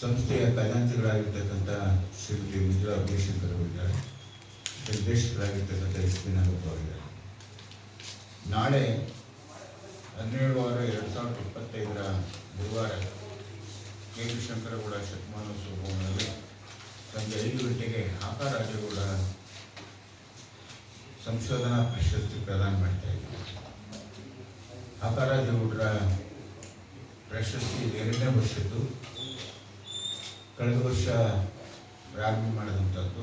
ಸಂಸ್ಥೆಯ ಖಜಾಂಚಿಗಳಾಗಿರ್ತಕ್ಕಂಥ ಶ್ರೀಮತಿ ಮಂಜುಳಾ ಉದಯಶಂಕರ್ ಅವರಿದ್ದಾರೆ ನಿರ್ದೇಶಕರಾಗಿರ್ತಕ್ಕಂಥ S P Nagappa ಅವರಿದ್ದಾರೆ ನಾಳೆ ಹನ್ನೆರಡು ವಾರ ಎರಡು ಸಾವಿರದ ಇಪ್ಪತ್ತೈದರ ಗುರುವಾರ ಕೆ ವಿ ಶಂಕರಗೌಡ ಶತಮಾನೋತ್ಸವ ಭವನದಲ್ಲಿ ಸಂಜೆ ಐದು ಗಂಟೆಗೆ ಆಕಾ ರಾಜಗೌಡ ಸಂಶೋಧನಾ ಪ್ರಶಸ್ತಿ ಪ್ರದಾನ ಮಾಡ್ತಾ ಇದ್ದೀವಿ ಆಕಾ ರಾಜಗೌಡರ ಪ್ರಶಸ್ತಿ ಎರಡನೇ ವರ್ಷದ್ದು ಕಳೆದ ವರ್ಷ ಪ್ರಾರಂಭ ಮಾಡಿದಂಥದ್ದು.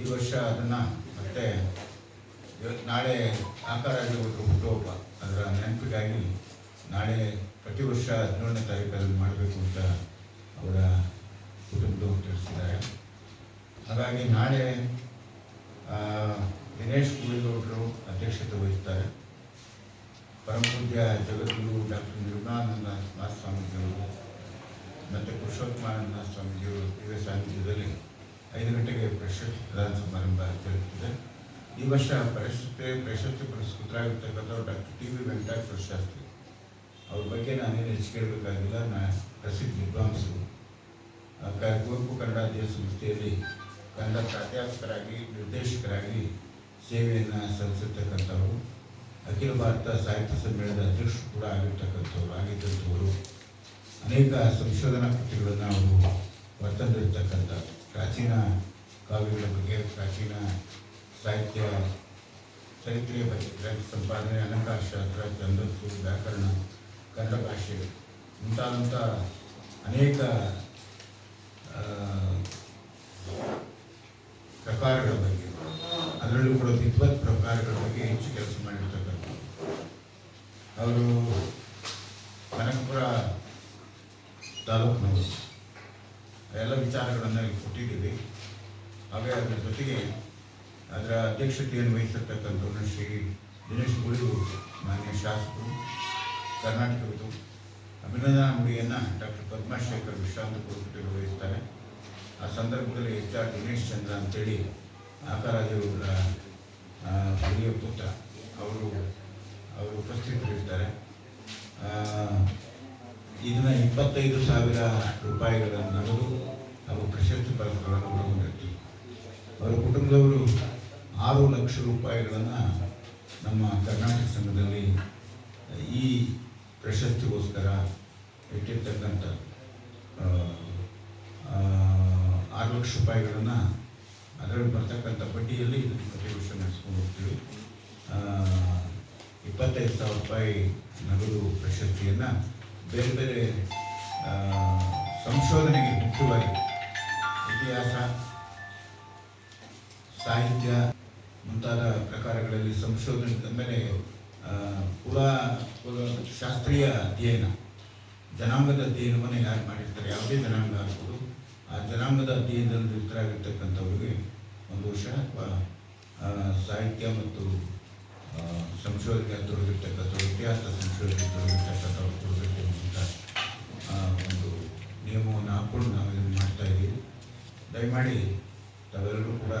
ಈ ವರ್ಷ ಅದನ್ನು ಮತ್ತೆ ನಾಳೆ ಆಕಾರ ಆಗಿರ್ಬೋದು ಹುಟ್ಟುಹಬ್ಬ. ಅದರ ನೆನಪಿಗಾಗಿ ನಾಳೆ ಪ್ರತಿ ವರ್ಷ ಹದಿನೇಳನೇ ತಾರೀಕಲ್ಲಿ ಮಾಡಬೇಕು ಅಂತ ಅವರ ಕುಟುಂಬದವರು ತಿಳಿಸಿದ್ದಾರೆ. ಹಾಗಾಗಿ ನಾಳೆ ದಿನೇಶ್ ಕುಳಿಗೌಡರು ಅಧ್ಯಕ್ಷತೆ ವಹಿಸ್ತಾರೆ. ಪರಮಪೂಜ್ಯ ಜಗದ್ಗುರು ಡಾಕ್ಟರ್ ನಿರ್ಮಲಾನಂದ ಕುಮಾರಸ್ವಾಮಿಗಳು ಪುರುಷೋತ್ತಮಾನಂದ ಸ್ವಾಮೀಜಿಯವರು ಇವೇ ಸಾನ್ನಿಧ್ಯದಲ್ಲಿ ಐದು ಗಂಟೆಗೆ ಪ್ರಶಸ್ತಿ ಪ್ರದಾನ ಸಮಾರಂಭ ಜರುಗುತ್ತದೆ ಈ ವರ್ಷ ಪ್ರಶಸ್ತಿ ಪ್ರಶಸ್ತಿ ಪುರಸ್ಕೃತರಾಗಿರ್ತಕ್ಕಂಥವ್ರು doctor T V Venkateshwara Shastri. ಅವ್ರ ಬಗ್ಗೆ ನಾನೇನು ಹೆಚ್ಚು ಕೇಳಬೇಕಾಗಿಲ್ಲ. ನಾ ಪ್ರಸಿದ್ಧ ವಿದ್ವಾಂಸರು. ಕುವೆಂಪು ಕನ್ನಡ ಅಧ್ಯಯ ಸಂಸ್ಥೆಯಲ್ಲಿ ಕನ್ನಡ ಪ್ರಾಧ್ಯಾಪಕರಾಗಿ, ನಿರ್ದೇಶಕರಾಗಿ ಸೇವೆಯನ್ನು ಸಲ್ಲಿಸಿರ್ತಕ್ಕಂಥವರು. ಅಖಿಲ ಭಾರತ ಸಾಹಿತ್ಯ ಸಮ್ಮೇಳನದ ಅಧ್ಯಕ್ಷರು ಕೂಡ ಆಗಿದ್ದಂಥವರು ಅನೇಕ ಸಂಶೋಧನಾ ಕೃತಿಗಳನ್ನು ಅವರು ಬರ್ತಂದಿರ್ತಕ್ಕಂಥ ಪ್ರಾಚೀನ ಕಾವ್ಯಗಳ ಬಗ್ಗೆ, ಪ್ರಾಚೀನ ಸಾಹಿತ್ಯ ಚರಿತ್ರೆಯ ಬಗ್ಗೆ, ಗ್ರಂಥ ಸಂಪಾದನೆ, ಅಲಂಕಾರ ಶಾಸ್ತ್ರ, ಛಂದಸ್ಸು, ವ್ಯಾಕರಣ, ಕನ್ನಡ ಭಾಷೆ ಮುಂತಾದಂಥ ಅನೇಕ ಪ್ರಕಾರಗಳ ಬಗ್ಗೆ. ಅದರಲ್ಲೂ ಕೂಡ ವಿದ್ವತ್ ಪ್ರಕಾರಗಳ ಬಗ್ಗೆ ಹೆಚ್ಚು ಕೆಲಸ ಮಾಡಿರ್ತಕ್ಕಂಥ ಅವರು ಎಲ್ಲ ವಿಚಾರಗಳನ್ನು ಕೊಟ್ಟಿದ್ದೀವಿ. ಹಾಗೆ ಅದರ ಜೊತೆಗೆ ಅದರ ಅಧ್ಯಕ್ಷತೆಯನ್ನು ವಹಿಸಿರ್ತಕ್ಕಂಥವ್ರನ್ನ ಶ್ರೀ ದಿನೇಶ್ ಗುಳಿಗೂ ಮಾನ್ಯ ಶಾಸಕರು, ಕರ್ನಾಟಕದ್ದು ಅಭಿನಂದನಾ ಮುಡಿಯನ್ನು ಡಾಕ್ಟರ್ ಪದ್ಮಶೇಖರ್ ವಿಶ್ರಾಂತ ಕುರುಕುಟಿಗಳು ವಹಿಸ್ತಾರೆ. ಆ ಸಂದರ್ಭದಲ್ಲಿ ಎಚ್ ಆರ್ ದಿನೇಶ್ ಚಂದ್ರ ಅಂತೇಳಿ ಆಕಾರಾದೇವರ ಹಿರಿಯ ಪುತ್ರ ಅವರು ಅವರು ಉಪಸ್ಥಿತರಿರ್ತಾರೆ ಆ, ಇದನ್ನ ಇಪ್ಪತ್ತೈದು ಸಾವಿರ ರೂಪಾಯಿಗಳ ನಗದು ಹಾಗೂ ಪ್ರಶಸ್ತಿ ಪತ್ರಗಳನ್ನು ಒಳಗೊಂಡಿರ್ತೀವಿ ಅವರ ಕುಟುಂಬದವರು ಆರು ಲಕ್ಷ ರೂಪಾಯಿಗಳನ್ನು ನಮ್ಮ ಕರ್ನಾಟಕ ಸಂಘದಲ್ಲಿ ಈ ಪ್ರಶಸ್ತಿಗೋಸ್ಕರ ಇಟ್ಟಿರ್ತಕ್ಕಂಥ ಆರು ಲಕ್ಷ ರೂಪಾಯಿಗಳನ್ನು ಅದರಲ್ಲಿ ಬರ್ತಕ್ಕಂಥ ಬಡ್ಡಿಯಲ್ಲಿ ಇದನ್ನು ಪ್ರತಿ ವರ್ಷ ನಡೆಸ್ಕೊಂಡು ಹೋಗ್ತೀವಿ ಇಪ್ಪತ್ತೈದು ಸಾವಿರ ರೂಪಾಯಿ ನಗದು ಪ್ರಶಸ್ತಿಯನ್ನು ಬೇರೆ ಬೇರೆ ಸಂಶೋಧನೆಗೆ ಮುಖ್ಯವಾಗಿ ಇತಿಹಾಸ, ಸಾಹಿತ್ಯ ಮುಂತಾದ ಪ್ರಕಾರಗಳಲ್ಲಿ ಸಂಶೋಧನೆ ಮೇಲೆ ಪುರಾ ಶಾಸ್ತ್ರೀಯ ಅಧ್ಯಯನ, ಜನಾಂಗದ ಅಧ್ಯಯನವನ್ನು ಯಾರು ಮಾಡಿರ್ತಾರೆ, ಯಾವುದೇ ಜನಾಂಗ ಆಗ್ಬೋದು, ಆ ಜನಾಂಗದ ಅಧ್ಯಯನದಲ್ಲಿ ಇತರಾಗಿರ್ತಕ್ಕಂಥವ್ರಿಗೆ ಒಂದು ವರ್ಷ ಅಥವಾ ಸಾಹಿತ್ಯ ಮತ್ತು ಸಂಶೋಧನೆ ತೊಡಗಿರ್ತಕ್ಕಂಥವ್ರು ಇತಿಹಾಸ ಸಂಶೋಧನೆ ತೊಡಗಿರ್ತಕ್ಕಂಥವ್ರು ತೊಡಗಿರ್ತಕ್ಕಂಥ ಒಂದು ನಿಯಮವನ್ನು ಹಾಕ್ಕೊಂಡು ನಾವು ಇದನ್ನು ಮಾಡ್ತಾ ಇದ್ದೀವಿ ದಯಮಾಡಿ ತಾವೆಲ್ಲರೂ ಕೂಡ